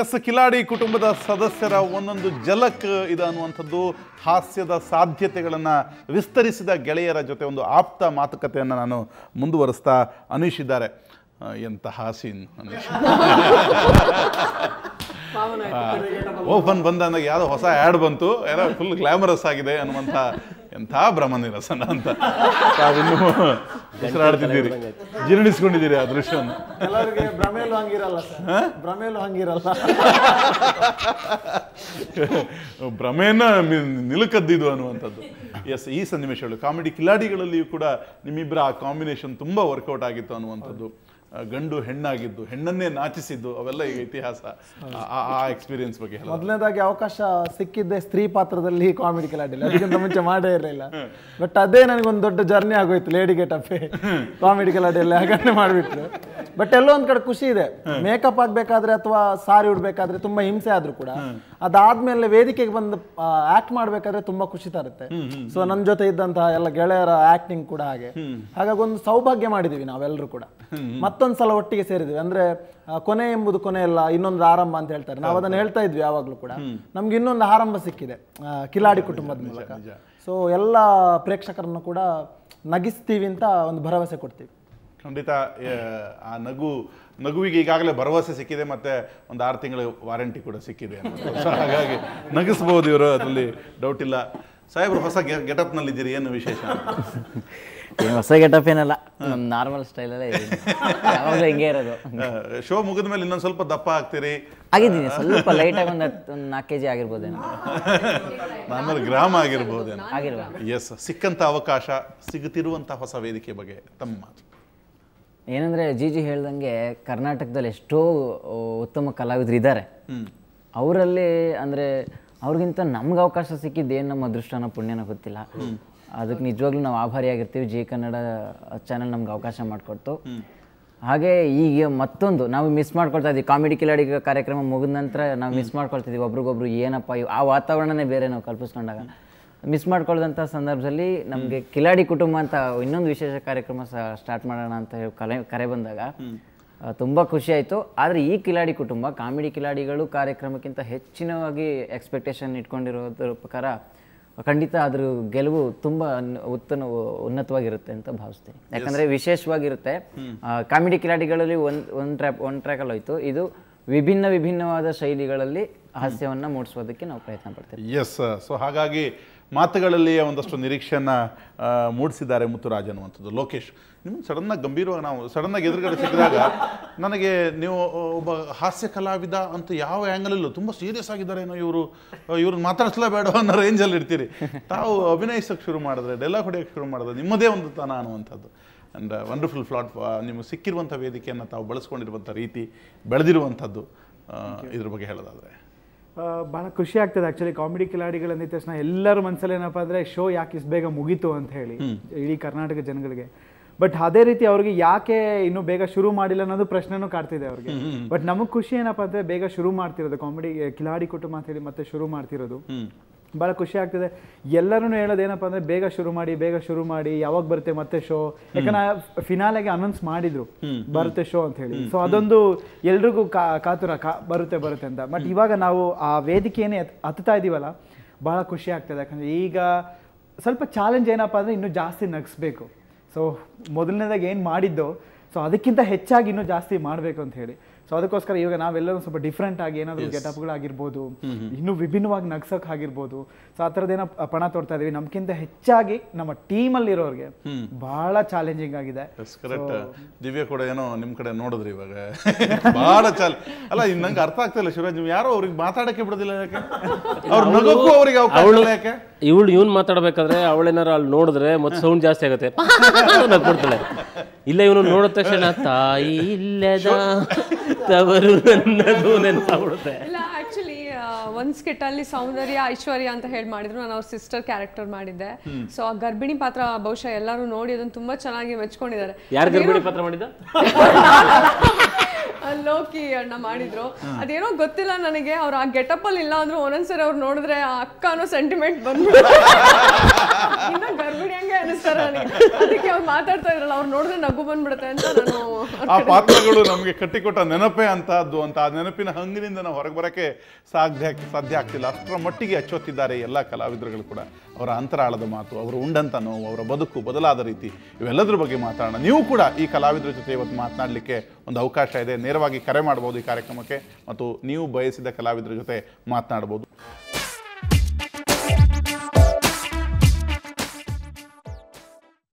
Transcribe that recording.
S Kiladi ಕುಟುಂಬದ ಸದಸ್ಯರ ಒಂದೊಂದು ಜಲಕ್ ಇದು ಅನ್ನುವಂಥದ್ದು ಹಾಸ್ಯದ ಸಾಧ್ಯತೆಗಳನ್ನು ವಿಸ್ತರಿಸಿದ ಗೆಳೆಯರ ಜೊತೆ ಒಂದು ಆಪ್ತ ಮಾತುಕತೆಯನ್ನು ನಾನು ಮುಂದುವರಿಸ್ತಾ ಅನಿಸಿದ್ದಾರೆ. ಎಂತಹ ಸೀನ್ ಅಂದಾಗ ಓಪನ್ ಬಂದಾಗ ಯಾವುದೋ ಹೊಸ ಆ್ಯಡ್ ಬಂತು. ಏನೋ ಫುಲ್ ಗ್ಲಾಮರಸ್ ಆಗಿದೆ ಅನ್ನುವಂಥ ಎಂಥ ಭ್ರಮ ನಿರಸನ ಅಂತ ತಾವಿನ್ನೂ ಉಸಿರಾಡ್ತಿದ್ದೀರಿ ಜೀರ್ಣಿಸ್ಕೊಂಡಿದ್ದೀರಿ ಆ ದೃಶ್ಯವನ್ನು. ಕೆಲವರಿಗೆ ಭ್ರಮೆಯಲ್ಲೂ ಹಂಗಿರಲ್ಲ ಸರ್. ಭ್ರಮೆಯಲ್ಲೂ ಹಂಗಿರಲ್ಲ. ಭ್ರಮೆಯನ್ನ ಮಿ- ನಿಲುಕದ್ದಿದು ಅನ್ನುವಂಥದ್ದು. ಎಸ್ ಈ ಸನ್ನಿವೇಶಗಳು. ಕಾಮಿಡಿ ಕಿಲಾಡಿಗಳಲ್ಲಿಯೂ ಕೂಡ ನಿಮ್ಮಿಬ್ಬರ ಆ ಕಾಂಬಿನೇಷನ್ ತುಂಬಾ ವರ್ಕೌಟ್ ಆಗಿತ್ತು ಅನ್ನುವಂಥದ್ದು. ಗಂಡು ಹೆಣ್ಣಾಗಿದ್ದು ಹೆಣ್ಣನ್ನೇ ನಾಚಿಸಿದ್ದು ಅವೆಲ್ಲ ಈಗ ಇತಿಹಾಸ. ಆ- ಎಕ್ಸ್ಪೀರಿಯನ್ಸ್ ಬಗ್ಗೆ ಮೊದಲನೇದಾಗಿ ಅವಕಾಶ ಸಿಕ್ಕಿದ್ದೆ ಸ್ತ್ರೀ ಪಾತ್ರದಲ್ಲಿ ಕಾಮಿಡಿ ಕಲಾಡಿಲ್ಲ ಅದಕ್ಕಿಂತ ಮುಂಚೆ ಮಾಡೇ ಇರಲಿಲ್ಲ. ಬಟ್ ಅದೇ ನನಗೊಂದು ದೊಡ್ಡ ಜರ್ನಿ ಆಗೋಯ್ತು ಲೇಡಿ ಗೆಟಪ್ಪೆ ಕಾಮಿಡಿ ಕಿಲಾಡಿಯಲ್ಲಿ ಹಾಗನ್ನೇ ಮಾಡಿಬಿಟ್ರು. ಬಟ್ ಎಲ್ಲೋ ಒಂದ್ ಕಡೆ ಖುಷಿ ಇದೆ. ಮೇಕಪ್ ಆಗ್ಬೇಕಾದ್ರೆ ಅಥವಾ ಸಾರಿ ಉಡ್ಬೇಕಾದ್ರೆ ತುಂಬಾ ಹಿಂಸೆ ಆದ್ರೂ ಕೂಡ ಅದಾದ್ಮೇಲೆ ವೇದಿಕೆಗೆ ಬಂದು ಆಕ್ಟ್ ಮಾಡ್ಬೇಕಾದ್ರೆ ತುಂಬಾ ಖುಷಿ ತರುತ್ತೆ. ಸೊ ನನ್ ಜೊತೆ ಇದ್ದಂತಹ ಎಲ್ಲ ಗೆಳೆಯರ ಆಕ್ಟಿಂಗ್ ಕೂಡ ಹಾಗೆ. ಹಾಗಾಗಿ ಒಂದು ಸೌಭಾಗ್ಯ ಮಾಡಿದೀವಿ ನಾವೆಲ್ಲರೂ ಕೂಡ. ಮತ್ತೊಂದ್ಸಲ ಒಟ್ಟಿಗೆ ಸೇರಿದ್ವಿ. ಅಂದ್ರೆ ಕೊನೆ ಎಂಬುದು ಕೊನೆ ಅಲ್ಲ ಇನ್ನೊಂದು ಆರಂಭ ಅಂತ ಹೇಳ್ತಾರೆ. ನಾವು ಅದನ್ನ ಹೇಳ್ತಾ ಇದ್ವಿ ಯಾವಾಗ್ಲೂ ಕೂಡ. ನಮ್ಗೆ ಇನ್ನೊಂದು ಆರಂಭ ಸಿಕ್ಕಿದೆ. ಕಿಲಾಡಿ ಕುಟುಂಬದ ಮೂಲಕ. ಸೊ ಎಲ್ಲ ಪ್ರೇಕ್ಷಕರನ್ನು ಕೂಡ ನಗಿಸ್ತೀವಿ ಅಂತ ಒಂದು ಭರವಸೆ ಕೊಡ್ತೀವಿ. ಖಂಡಿತ ಆ, ನಗು ನಗುವಿಗೆ ಈಗಾಗಲೇ ಭರವಸೆ ಸಿಕ್ಕಿದೆ ಮತ್ತೆ ಒಂದು ಆರು ತಿಂಗಳ ವಾರಂಟಿ ಕೂಡ ಸಿಕ್ಕಿದೆ. ಹಾಗಾಗಿ ನಗಿಸ್ಬೋದು ಇವರು ಅದರಲ್ಲಿ ಡೌಟ್ ಇಲ್ಲ. ಸಾಹೇಬ್ರು ಹೊಸ ಗೆಟಪ್ನಲ್ಲಿದ್ದೀರಿ ಏನು ವಿಶೇಷ? ಏನು ಹೊಸ ಗೆಟಪ್ ಏನಲ್ಲ ನಮ್ಮ ನಾರ್ಮಲ್ ಸ್ಟೈಲಲ್ಲೇ ಅಲ್ಲೇ ಯಾವಾಗಲೂ ಹಿಂಗೆ ಇರೋದು. ಶೋ ಮುಗಿದ ಮೇಲೆ ಇನ್ನೊಂದು ಸ್ವಲ್ಪ ದಪ್ಪ ಆಗ್ತೀರಿ? ಆಗಿದ್ದೀನಿ ಸ್ವಲ್ಪ ಲೈಟಾಗಿ ಒಂದು ಒಂದು ನಾಲ್ಕು ಕೆ ಜಿ ಆಗಿರ್ಬೋದೇನೋ. ಆಮೇಲೆ ಗ್ರಾಮ ಆಗಿರ್ಬೋದೇನೋ. ಆಗಿಲ್ವಾ ಎಸ್ ಸಿಕ್ಕಂತ ಅವಕಾಶ ಸಿಗುತ್ತಿರುವಂತ ಹೊಸ ವೇದಿಕೆ ಬಗ್ಗೆ ತಮ್ಮ ಮಾತು. ಏನಂದ್ರೆ ಜಿ ಜಿ ಹೇಳ್ದಂಗೆ ಕರ್ನಾಟಕದಲ್ಲಿ ಎಷ್ಟೋ ಉತ್ತಮ ಕಲಾವಿದರು ಇದ್ದಾರೆ ಅವರಲ್ಲಿ ಅಂದ್ರೆ ಅವ್ರಿಗಿಂತ ನಮ್ಗೆ ಅವಕಾಶ ಸಿಕ್ಕಿದ್ದು ಏನು ನಮ್ಮ ಅದೃಷ್ಟನ ಪುಣ್ಯನ ಗೊತ್ತಿಲ್ಲ. ಅದಕ್ಕೆ ನಿಜವಾಗ್ಲೂ ನಾವು ಆಭಾರಿಯಾಗಿರ್ತೀವಿ ಜಿ ಕನ್ನಡ ಚಾನೆಲ್ ನಮ್ಗೆ ಅವಕಾಶ ಮಾಡಿಕೊಡ್ತು. ಹಾಗೆ ಈಗ ಮತ್ತೊಂದು ನಾವು ಮಿಸ್ ಮಾಡ್ಕೊಳ್ತಾ ಇದ್ದೀವಿ. ಕಾಮಿಡಿ ಕಿಲಾಡಿ ಕಾರ್ಯಕ್ರಮ ಮುಗಿದ ನಂತರ ನಾವು ಮಿಸ್ ಮಾಡ್ಕೊಳ್ತಿದ್ದೀವಿ ಒಬ್ರಿಗೊಬ್ರು ಏನಪ್ಪ ಆ ವಾತಾವರಣನೇ ಬೇರೆ ನಾವು ಕಲ್ಪಿಸ್ಕೊಂಡಾಗ. ಮಿಸ್ ಮಾಡ್ಕೊಳ್ಳೋದಂಥ ಸಂದರ್ಭದಲ್ಲಿ ನಮಗೆ ಕಿಲಾಡಿ ಕುಟುಂಬ ಅಂತ ಇನ್ನೊಂದು ವಿಶೇಷ ಕಾರ್ಯಕ್ರಮ ಸ್ಟಾರ್ಟ್ ಮಾಡೋಣ ಅಂತ ಹೇಳಿ ಕಲೆ ಕರೆ ಬಂದಾಗ ತುಂಬಾ ಖುಷಿ ಆಯಿತು. ಆದರೆ ಈ ಕಿಲಾಡಿ ಕುಟುಂಬ ಕಾಮಿಡಿ ಕಿಲಾಡಿಗಳು ಕಾರ್ಯಕ್ರಮಕ್ಕಿಂತ ಹೆಚ್ಚಿನವಾಗಿ ಎಕ್ಸ್ಪೆಕ್ಟೇಷನ್ ಇಟ್ಕೊಂಡಿರೋದ್ರ ಪ್ರಕಾರ ಖಂಡಿತ ಅದ್ರ ಗೆಲುವು ತುಂಬ ಉತ್ತಮ ಉನ್ನತವಾಗಿರುತ್ತೆ ಅಂತ ಭಾವಿಸ್ತೀನಿ. ಯಾಕಂದರೆ ವಿಶೇಷವಾಗಿರುತ್ತೆ. ಕಾಮಿಡಿ ಕಿಲಾಡಿಗಳಲ್ಲಿ ಒಂದು ಒಂದು ಟ್ರ್ಯಾಪ್ ಒಂದು ಟ್ರ್ಯಾಕಲ್ಲಿ ಹೋಯ್ತು. ಇದು ವಿಭಿನ್ನ ವಿಭಿನ್ನವಾದ ಶೈಲಿಗಳಲ್ಲಿ ಹಾಸ್ಯವನ್ನು ಮೂಡಿಸೋದಕ್ಕೆ ನಾವು ಪ್ರಯತ್ನ ಪಡ್ತೇವೆ. ಎಸ್ ಸೊ ಹಾಗಾಗಿ ಮಾತುಗಳಲ್ಲಿಯೇ ಒಂದಷ್ಟು ನಿರೀಕ್ಷೆಯನ್ನ ಮೂಡಿಸಿದ್ದಾರೆ ಮುತ್ತುರಾಜ್ ಅನ್ನುವಂಥದ್ದು. ಲೋಕೇಶ್ ನಿಮ್ಮ ಸಡನ್ನಾಗಿ ಗಂಭೀರವಾಗಿ ನಾವು, ಸಡನ್ನಾಗಿ ಎದುರುಗಡೆ ಸಿಕ್ಕಿದಾಗ ನನಗೆ ನೀವು ಒಬ್ಬ ಹಾಸ್ಯ ಕಲಾವಿದ ಅಂತ ಯಾವ ಆ್ಯಂಗಲಲ್ಲೂ ತುಂಬ ಸೀರಿಯಸ್ ಆಗಿದ್ದಾರೇನೋ ಇವರು ಇವ್ರನ್ನ ಮಾತಾಡಿಸ್ಲೇಬೇಡ ಅನ್ನೋ ರೇಂಜಲ್ಲಿ ಇರ್ತೀರಿ. ತಾವು ಅಭಿನಯಿಸೋಕೆ ಶುರು ಮಾಡಿದ್ರೆ ಡೈಲಾಗ್ ಹೊಡೆಯೋಕೆ ಶುರು ಮಾಡಿದ್ರೆ ನಿಮ್ಮದೇ ಒಂದು ತನ ಅನ್ನುವಂಥದ್ದು. ಅಂಡ್ ವಂಡರ್ಫುಲ್ ಫ್ಲಾಟ್ ನಿಮಗೆ ಸಿಕ್ಕಿರುವಂಥ ವೇದಿಕೆಯನ್ನು ತಾವು ಬಳಸ್ಕೊಂಡಿರುವಂಥ ರೀತಿ, ಬೆಳೆದಿರುವಂಥದ್ದು ಇದ್ರ ಬಗ್ಗೆ ಹೇಳೋದಾದರೆ. ಬಹಳ ಖುಷಿ ಆಗ್ತದೆ ಆಕ್ಚುಲಿ ಕಾಮಿಡಿ ಕಿಲಾಡಿಗಳು ಅಂದಿದ ತಕ್ಷಣ ಎಲ್ಲರ ಮನಸ್ಸಲ್ಲಿ ಏನಪ್ಪ ಅಂದ್ರೆ ಶೋ ಯಾಕೆ ಇಷ್ಟು ಬೇಗ ಮುಗೀತು ಅಂತ ಹೇಳಿ ಇಡೀ ಕರ್ನಾಟಕ ಜನಗಳಿಗೆ. ಬಟ್ ಅದೇ ರೀತಿ ಅವ್ರಿಗೆ ಯಾಕೆ ಇನ್ನೂ ಬೇಗ ಶುರು ಮಾಡಿಲ್ಲ ಅನ್ನೋದು ಪ್ರಶ್ನೆನೂ ಕಾಡ್ತಿದೆ ಅವ್ರಿಗೆ. ಬಟ್ ನಮಗೆ ಖುಷಿ ಏನಪ್ಪ ಅಂದ್ರೆ ಬೇಗ ಶುರು ಮಾಡ್ತಿರೋದು. ಕಾಮಿಡಿ ಕಿಲಾಡಿ ಕುಟುಂಬ ಅಂತ ಹೇಳಿ ಮತ್ತೆ ಶುರು ಮಾಡ್ತಿರೋದು. ಬಹಳ ಖುಷಿ ಆಗ್ತದೆ. ಎಲ್ಲರೂ ಹೇಳೋದು ಏನಪ್ಪ ಅಂದ್ರೆ ಬೇಗ ಶುರು ಮಾಡಿ ಬೇಗ ಶುರು ಮಾಡಿ ಯಾವಾಗ ಬರುತ್ತೆ ಮತ್ತೆ ಶೋ ಯಾಕಂದ್ರೆ ಫಿನಾಲೆಗೆ ಅನೌನ್ಸ್ ಮಾಡಿದ್ರು. ಬರುತ್ತೆ ಶೋ ಅಂತ ಹೇಳಿ. ಸೊ ಅದೊಂದು ಎಲ್ರಿಗೂ ಕಾ ಕಾತುರ ಕಾ ಬರುತ್ತೆ ಬರುತ್ತೆ ಅಂತ. ಬಟ್ ಇವಾಗ ನಾವು ಆ ವೇದಿಕೆಯೇ ಹತ್ತಾ ಇದೀವಲ್ಲ ಬಹಳ ಖುಷಿ ಆಗ್ತದೆ. ಯಾಕಂದ್ರೆ ಈಗ ಸ್ವಲ್ಪ ಚಾಲೆಂಜ್ ಏನಪ್ಪ ಅಂದ್ರೆ ಇನ್ನೂ ಜಾಸ್ತಿ ನಗಿಸ್ಬೇಕು. ಸೊ ಮೊದಲನೇದಾಗಿ ಏನು ಮಾಡಿದ್ದೋ ಸೊ ಅದಕ್ಕಿಂತ ಹೆಚ್ಚಾಗಿ ಇನ್ನೂ ಜಾಸ್ತಿ ಮಾಡಬೇಕು ಅಂತ ಹೇಳಿ. ಸೊ ಅದಕ್ಕೋಸ್ಕರ ಇವಾಗ ನಾವೆಲ್ಲರೂ ಸ್ವಲ್ಪ ಡಿಫ್ರೆಂಟ್ ಆಗಿ ಏನಾದರೂ ಗೆಟಪ್ಗಳಾಗಿರ್ಬೋದು ಇನ್ನೂ ವಿಭಿನ್ನವಾಗಿ ನಗ್ಸಕ್ ಆಗಿರ್ಬೋದು. ಸೊ ಆ ಥರದ್ದೇನೋ ಪಣ ತೋರ್ತಾ ಇದೀವಿ. ನಮ್ಗಿಂತ ಹೆಚ್ಚಾಗಿ ನಮ್ಮ ಟೀಮಲ್ಲಿರೋರಿಗೆ ಬಹಳ ಚಾಲೆಂಜಿಂಗ್ ಆಗಿದೆ. ಎಸ್ ಕರೆಕ್ಟ್ ದಿವ್ಯ ಕೂಡ ಏನೋ ನಿಮ್ಮ ಕಡೆ ನೋಡಿದ್ರಿ ಇವಾಗ. ಬಹಳ ಚಾಲ ಅಲ್ಲ ಇನ್ನು ನಂಗೆ ಅರ್ಥ ಆಗ್ತಾ ಇಲ್ಲ ಶಿವರಾಜ್ ನೀವು ಯಾರೋ ಅವ್ರಿಗೆ ಮಾತಾಡಕ್ಕೆ ಬಿಡೋದಿಲ್ಲ ಯಾಕೆ? ಅವ್ರ ನಗಕ್ಕೂ ಅವ್ರಿಗೆ ಅವಕಾಶ ಯಾಕೆ? ಇವಳು ಇವನ್ ಮಾತಾಡ್ಬೇಕಾದ್ರೆ ಅವಳೇನಾರ ಅಲ್ಲಿ ನೋಡಿದ್ರೆ ಮತ್ತೆ ಸೌಂಡ್ ಜಾಸ್ತಿ ಆಗುತ್ತೆ. ನಗ್ಬಿಡ್ತಾಳೆ ಇಲ್ಲ ಇವನು ನೋಡಿದ ತಕ್ಷಣ ತಾಯಿ ಇಲ್ಲದ ತವರು ನನ್ನದು ನೆನಪಾಗ್ಬಿಡುತ್ತೆ. ಇಲ್ಲ ಆಕ್ಚುಲಿ ಒಂದ್ ಸ್ಕಿಟ್ ಅಲ್ಲಿ ಸೌಂದರ್ಯ ಐಶ್ವರ್ಯ ಅಂತ ಹೇಳಿ ಮಾಡಿದ್ರು. ನಾನು ಅವ್ರ ಸಿಸ್ಟರ್ ಕ್ಯಾರೆಕ್ಟರ್ ಮಾಡಿದ್ದೆ. ಸೊ ಆ ಗರ್ಭಿಣಿ ಪಾತ್ರ ಬಹುಶಃ ಎಲ್ಲರೂ ನೋಡಿ ಅದನ್ನ ತುಂಬಾ ಚೆನ್ನಾಗಿ ಮೆಚ್ಕೊಂಡಿದ್ದಾರೆ. ಯಾರು ಗರ್ಭಿಣಿ ಪಾತ್ರ ಲೋಕಿ ಅಣ್ಣ ಮಾಡಿದ್ರು. ಅದೇನೋ ಗೊತ್ತಿಲ್ಲ ನನಗೆ. ಅವ್ರು ಆ ಗೆಟಪ್ ಅಲ್ಲಿ ಇಲ್ಲ ಅಂದ್ರೆ ಒಂದೊಂದ್ಸರಿ ಅವ್ರು ನೋಡಿದ್ರೆ ಆ ಅಕ್ಕ ಅನ್ನೋ ಸೆಂಟಿಮೆಂಟ್ ಬಂದ್ಬಿಟ್ಟು ಇನ್ನ ಗರ್ಭಿಣಿ ಹಂಗೆ ಅನಿಸ್ತಾರ ನನಗೆ. ಅದಕ್ಕೆ ಅವ್ರು ಮಾತಾಡ್ತಾ ಇದ್ರಲ್ಲ ಅವ್ರು ನೋಡಿದ್ರೆ ನಗು ಬಂದ್ಬಿಡುತ್ತೆ ಅಂತ ನಾನು ಆ ಪಾತ್ರಗಳು ನಮಗೆ ಕಟ್ಟಿಕೊಟ್ಟ ನೆನಪೇ ಅಂತದ್ದು ಅಂತ ಆ ನೆನಪಿನ ಹಂಗಿನಿಂದ ನಾವು ಹೊರಗೆ ಬರೋಕ್ಕೆ ಸಾಧ್ಯ ಸಾಧ್ಯ ಆಗ್ತಿಲ್ಲ. ಅಷ್ಟರ ಮಟ್ಟಿಗೆ ಅಚ್ಚೊತ್ತಿದ್ದಾರೆ ಎಲ್ಲ ಕಲಾವಿದರುಗಳು ಕೂಡ. ಅವರ ಅಂತರಾಳದ ಮಾತು ಅವರು ಉಂಡಂತ ನೋವು ಅವರ ಬದುಕು ಬದಲಾದ ರೀತಿ ಇವೆಲ್ಲದ್ರ ಬಗ್ಗೆ ಮಾತಾಡೋಣ. ನೀವು ಕೂಡ ಈ ಕಲಾವಿದರ ಜೊತೆ ಇವತ್ತು ಮಾತನಾಡಲಿಕ್ಕೆ ಒಂದು ಅವಕಾಶ ಇದೆ. ನೇರವಾಗಿ ಕರೆ ಮಾಡ್ಬೋದು ಈ ಕಾರ್ಯಕ್ರಮಕ್ಕೆ ಮತ್ತು ನೀವು ಬಯಸಿದ ಕಲಾವಿದರ ಜೊತೆ ಮಾತನಾಡ್ಬೋದು.